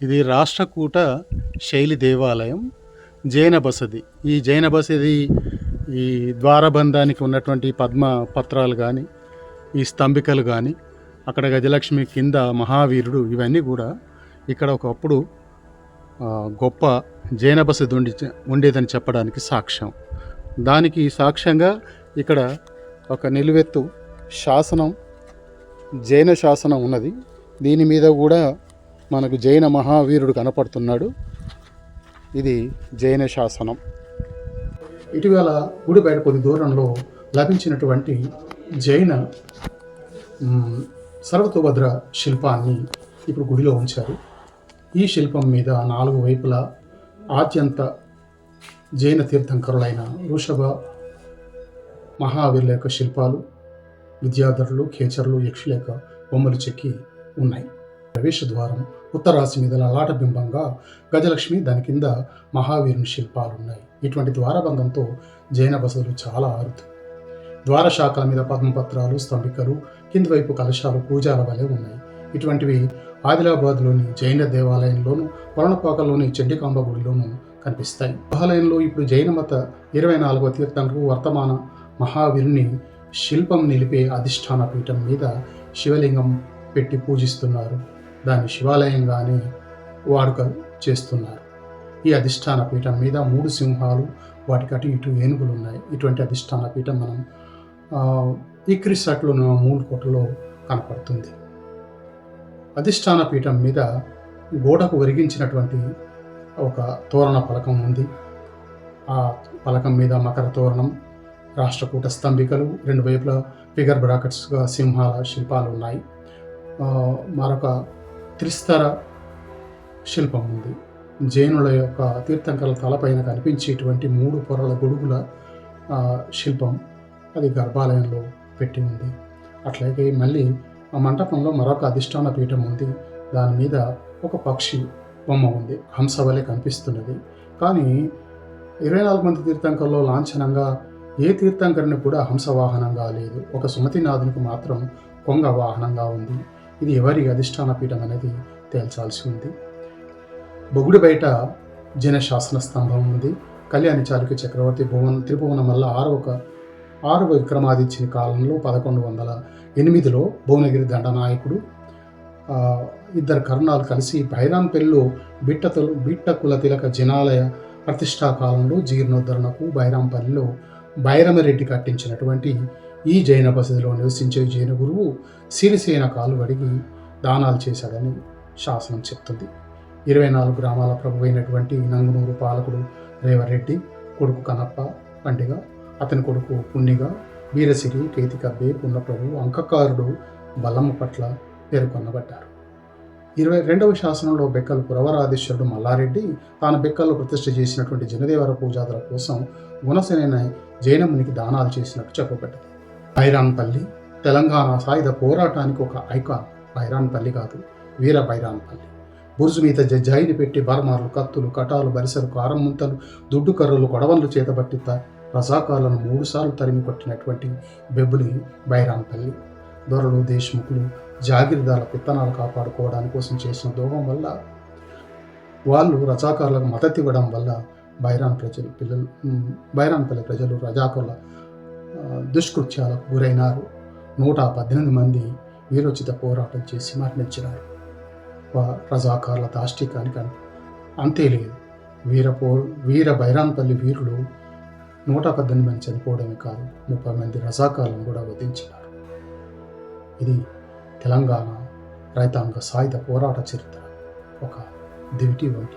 ఇది రాష్ట్రకూట శైలి దేవాలయం జైన బసది ఈ జైన బసది ఈ ద్వారబంధానికి ఉన్నటువంటి పద్మ పత్రాలు కానీ ఈ స్తంభికలు కానీ అక్కడ గజలక్ష్మి కింద మహావీరుడు ఇవన్నీ కూడా ఇక్కడ ఒకప్పుడు గొప్ప జైన బసది ఉండి ఉండేదని చెప్పడానికి సాక్ష్యం. దానికి సాక్ష్యంగా ఇక్కడ ఒక నిలువెత్తు శాసనం జైన శాసనం ఉన్నది. దీని మీద కూడా మనకు జైన మహావీరుడు కనపడుతున్నాడు. ఇది జైన శాసనం. ఇటీవల గుడి బయట కొద్ది దూరంలో లభించినటువంటి జైన సర్వతోభద్ర శిల్పాన్ని ఇప్పుడు గుడిలో ఉంచారు. ఈ శిల్పం మీద నాలుగు వైపులా ఆద్యంత జైన తీర్థంకరులైన వృషభ మహావీరుల యొక్క శిల్పాలు విద్యాధరులు కేచర్లు యక్షుల యొక్క బొమ్మలు చెక్కి ఉన్నాయి. ప్రవేశ ద్వారం ఉత్తరాశి మీద లలాట బింబంగా గజలక్ష్మి దాని కింద మహావీరుని శిల్పాలు ఉన్నాయి ఇటువంటి ద్వారబంధంతో జైన బసలు చాలా అరుదు ద్వార శాఖల మీద పద్మపత్రాలు స్తంభికలు కింది వైపు కలశాలు పూజాల వలె ఉన్నాయి. ఇటువంటివి ఆదిలాబాద్లోని జైన దేవాలయంలోను కొరణపాకలోని చెడ్డికాంబ గుడిలోను కనిపిస్తాయి. దేవాలయంలో ఇప్పుడు జైన మత ఇరవై నాలుగవ తీర్థంకు వర్తమాన మహావీరుని శిల్పం నిలిపే అధిష్టాన పీఠం మీద శివలింగం పెట్టి పూజిస్తున్నారు. దాన్ని శివాలయంగానే వాడుక చేస్తున్నారు. ఈ అధిష్టాన పీఠం మీద మూడు సింహాలు వాటికి అటు ఇటు ఏనుగులు ఉన్నాయి ఇటువంటి అధిష్టాన పీఠం మనం ఇక్రిసట్లు ఈ క్రిస్టట్లో మూలకోటలో కనపడుతుంది. అధిష్టాన పీఠం మీద గోడకు ఒరిగించినటువంటి ఒక తోరణ పలకం ఉంది. ఆ పలకం మీద మకర తోరణం రాష్ట్రకూట స్తంభికలు రెండు వైపులా ఫిగర్ బ్రాకెట్స్గా సింహాల శిల్పాలు ఉన్నాయి. మరొక త్రిస్తర శిల్పం ఉంది. జైనుల యొక్క తీర్థంకల తలపైన కనిపించేటువంటి మూడు పొరల గొడుగుల శిల్పం అది గర్భాలయంలో పెట్టి ఉంది. అట్లాగే మళ్ళీ ఆ మంటపంలో మరొక అధిష్టాన పీఠం ఉంది. దాని మీద ఒక పక్షి బొమ్మ ఉంది. హంస వలె కనిపిస్తున్నది. కానీ ఇరవై నాలుగు మంది తీర్థంకల్లో లాంఛనంగా ఏ తీర్థంకరుని కూడా హంస వాహనంగా లేదు. ఒక సుమతినాథునికి మాత్రం కొంగ వాహనంగా ఉంది. ఇది ఎవరి అధిష్టాన పీఠం అనేది తేల్చాల్సి ఉంది. బొగుడు బయట జన శాసన స్తంభం ఉంది. కళ్యాణి చాళుక్య చక్రవర్తి భువన త్రిభువనం వల్ల ఆరవ ఆరవ విక్రమాదిత్యుని కాలంలో పదకొండు వందల ఎనిమిదిలో భువనగిరి దండనాయకుడు ఇద్దరు కరుణాలు కలిసి బైరాంపల్లిలో బిట్టతలు బిట్టకుల తిలక జనాలయ ప్రతిష్టా కాలంలో జీర్ణోద్ధరణకు బైరాంపల్లిలో బైరమరెడ్డి కట్టించినటువంటి ఈ జైన బసదిలో నివసించే జైన గురువు సిరిసేన కాలు అడిగి దానాలు చేశాడని శాసనం చెప్తుంది. ఇరవై నాలుగు గ్రామాల ప్రభువైనటువంటి నంగునూరు పాలకుడు రేవరెడ్డి కొడుకు కనప్ప పండిగ అతని కొడుకు పుణ్నిగా వీరసిరి కేతికబ్బే పున్నప్రభు అంకకారుడు బల్లమ్మ పట్ల పేర్కొనబడ్డారు. ఇరవై రెండవ శాసనంలో బెక్కలు పురవరాధీశ్వరుడు మల్లారెడ్డి తాను బెక్కల్లో ప్రతిష్ఠ చేసినటువంటి జనదేవర పూజాదుల కోసం గుణసేన జైనమునికి దానాలు చేసినట్టు చెప్పబడ్డది బైరాన్పల్లి తెలంగాణ సాయుధ పోరాటానికి ఒక ఐకాన్ బైరాన్పల్లి కాదు వీర బైరాన్పల్లి. బురుజు మీద జజ్జాయిని పెట్టి బర్మార్లు కత్తులు కటాలు బరిసలు కారం ముంతలు దుడ్డు కర్రలు కొడవళ్ళు చేతబట్టి రజాకాలను మూడుసార్లు తరిమి కొట్టినటువంటి బెబ్బులి బైరాన్పల్లి. దొరలు దేశముఖులు జాగిరిదాల పిత్తనాలు కాపాడుకోవడానికి కోసం చేసిన దోహం వల్ల వాళ్ళు రజాకారులకు మద్దతు ఇవ్వడం వల్ల బైరాన్ ప్రజలు పిల్లలు బైరాన్పల్లి ప్రజలు రజాకుల దుష్కృత్యాలకు గురైనారు. నూట పద్దెనిమిది మంది వీరోచిత పోరాటం చేసి మరణించినారు. వా- రజాకార్ల దాష్టికానికి అంతే లేదు. వీర పో వీర బైరాన్పల్లి వీరులు నూట పద్దెనిమిది మంది చనిపోవడమే కాదు ముప్పై మంది రజాకాలను కూడా వధించినారు. ఇది తెలంగాణ రైతాంగ సాయుధ పోరాట చరిత్ర ఒక దివిటి వంటి